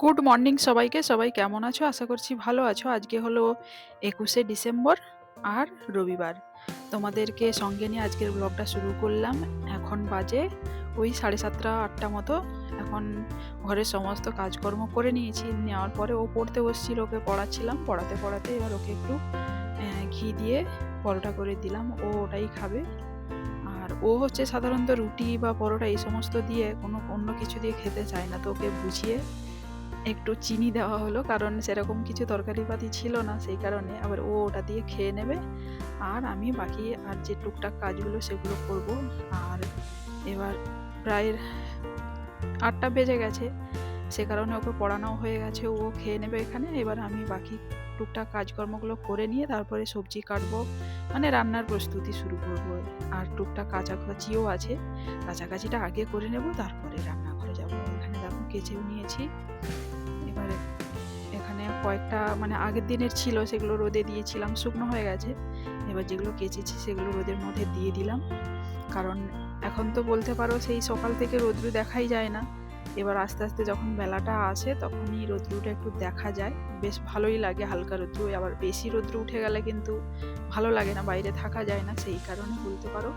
Good morning সবাইকে। সবাই কেমন আছো? আশা করছি ভালো আছো। আজকে হলো একুশে ডিসেম্বর আর রবিবার। তোমাদেরকে সঙ্গে নিয়ে আজকের ব্লগটা শুরু করলাম। এখন বাজে ওই সাড়ে সাতটা, আটটা মতো। এখন ঘরের সমস্ত কাজকর্ম করে নিয়েছি। নেওয়ার পরে ও পড়তে বসছিল, ওকে পড়াচ্ছিলাম। পড়াতে পড়াতে এবার ওকে একটু ঘি দিয়ে পরোটা করে দিলাম। ও ওটাই খাবে। আর ও হচ্ছে সাধারণত রুটি বা পরোটা এই সমস্ত দিয়ে কোনো অন্য কিছু দিয়ে খেতে চায় না। তো ওকে বুঝিয়ে একটু চিনি দেওয়া হলো, কারণ সেরকম কিছু তরকারিপাতি ছিল না, সেই কারণে আবার ও ওটা দিয়ে খেয়ে নেবে। আর আমি বাকি আর যে টুকটাক কাজগুলো সেগুলো করব। আর এবার প্রায় আটটা বেজে গেছে, সে কারণে ওকে পড়ানো হয়ে গেছে, ও খেয়ে নেবে এখানে। এবার আমি বাকি টুকটাক কাজকর্মগুলো করে নিয়ে তারপরে সবজি কাটবো মানে রান্নার প্রস্তুতি শুরু করব। আর টুকটাক কাচাকাচিও আছে, কাচাকাচিটা আগে করে নেব, তারপরে রান্না করে যাব। এখানে দেখো কেচেও নিয়েছি। কয়েকটা মানে আগের দিনের ছিল সেগুলো রোদে দিয়েছিলাম, শুকনো হয়ে গেছে। এবার যেগুলো কেচেছি সেগুলো রোদের মধ্যে দিয়ে দিলাম। কারণ এখন তো বলতে পারো সেই সকাল থেকে রোদ্রু দেখাই যায় না। এবার আস্তে আস্তে যখন বেলাটা আসে তখনই রোদ্রুটা একটু দেখা যায়। বেশ ভালোই লাগে হালকা রোদ্রু, আবার বেশি রোদ্রু উঠে গেলে কিন্তু ভালো লাগে না, বাইরে থাকা যায় না। সেই কারণে বলতে পারো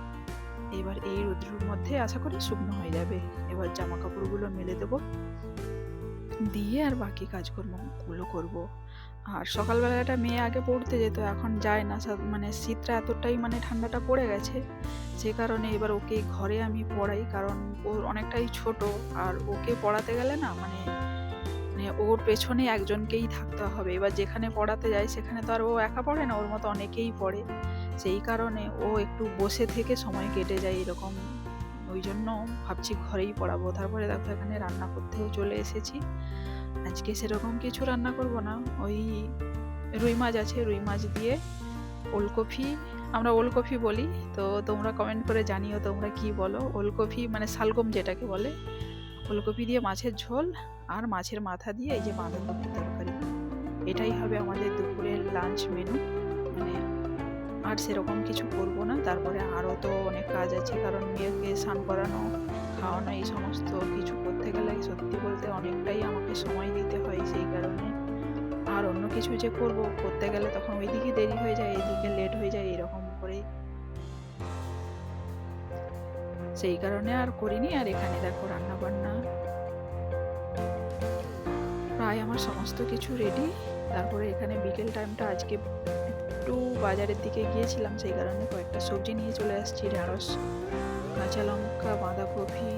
এবার এই রোদ্রুর মধ্যে আশা করি শুকনো হয়ে যাবে। এবার জামা কাপড়গুলো মেলে দেবো। দিয়ে আর বাকি কাজকর্মগুলো করব। আর সকালবেলাটা মেয়ে আগে পড়তে যেত, এখন যায় না। মানে শীতটা এতটাই মানে ঠান্ডাটা পড়ে গেছে সে কারণে এবার ওকে ঘরে আমি পড়াই, কারণ ও অনেকটাই ছোট। আর ওকে পড়াতে গেলে না মানে মানে ওর পেছনে একজনকেই থাকতে হবে। এবার যেখানে পড়াতে যায়, সেখানে তো আর ও একা পড়ে না, ওর মতো অনেকেই পড়ে। সেই কারণে ও একটু বসে থেকে সময় কেটে যায় এরকম ওই জন্য ভাবছি ঘরেই পড়াবো। তারপরে দেখো এখানে রান্না করতেও চলে এসেছি। আজকে সেরকম কিছু রান্না করব না। ওই রুই মাছ আছে, রুই মাছ দিয়ে ওলকপি, আমরা ওলকপি বলি। তো তোমরা কমেন্ট করে জানিও তোমরা কি বলো। ওলকপি মানে শালগম যেটাকে বলে। ওলকপি দিয়ে মাছের ঝোল আর মাছের মাথা দিয়ে এই যে বাঁধাকপি তরকারি। এটাই হবে আমাদের দুপুরের লাঞ্চ মানে আর সেরকম কিছু করব না। তারপরে আরও তো অনেক কাজ আছে, কারণ মেয়েকে স্নান করানো, খাওয়ানো, এই সমস্ত কিছু করতে গেলে সত্যি বলতে অনেকটাই আমাকে সময় দিতে হয় সেই কারণে। আর অন্য কিছু যে করব, করতে গেলে তখন ওইদিকে দেরি হয়ে যায়, এদিকে লেট হয়ে যায়, এরকম করেই। সেই কারণে আর করিনি, আর এখানে দেখো রান্না বান্না প্রায় আমার সমস্ত কিছু রেডি তারপরে এখানে বিকেল টাইমটা আজকে একটু বাজারের দিকে গিয়েছিলাম, সেই কারণে কয়েকটা সবজি নিয়ে চলে আসছি, ঢ্যাঁড়স, কাঁচা লঙ্কা, বাঁধাকপি,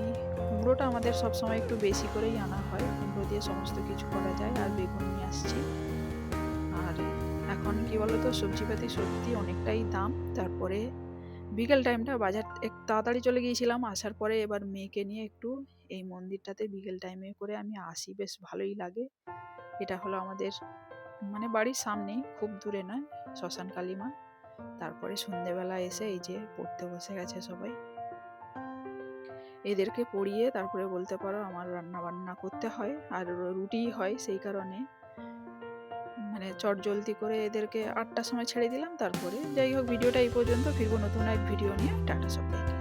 কুমড়োটা আমাদের সবসময় একটু বেশি করেই আনা হয়, কুমড়ো দিয়ে সমস্ত কিছু করা যায়, আর বেগুন নিয়ে আসছি। আর এখন কি বলতো, সবজিপাতি সত্যি অনেকটাই দাম, তারপরে বিকেল টাইমটা বাজার এক তাড়াতাড়ি চলে গিয়েছিলাম, আসার পরে এবার মেয়েকে নিয়ে একটু এই মন্দিরটাতে বিকেল টাইমে করে আমি আসি, বেশ ভালোই লাগে। এটা হলো আমাদের মানে বাড়ির সামনেই খুব দূরে নয়, শ্মশান কালীমা। তারপরে সন্ধেবেলা এসে এই যে পড়তে বসে গেছে সবাই। এদেরকে পড়িয়ে তারপরে বলতে পারো আমার রান্না বান্না করতে হয়, আর রুটি হয় সেই কারণে। মানে চট জলদি করে এদেরকে আটটার সময় ছেড়ে দিলাম, তারপরে যাই হোক, ভিডিওটা এই পর্যন্ত। ফিরবো নতুন এক ভিডিও নিয়ে। টাটা সবাই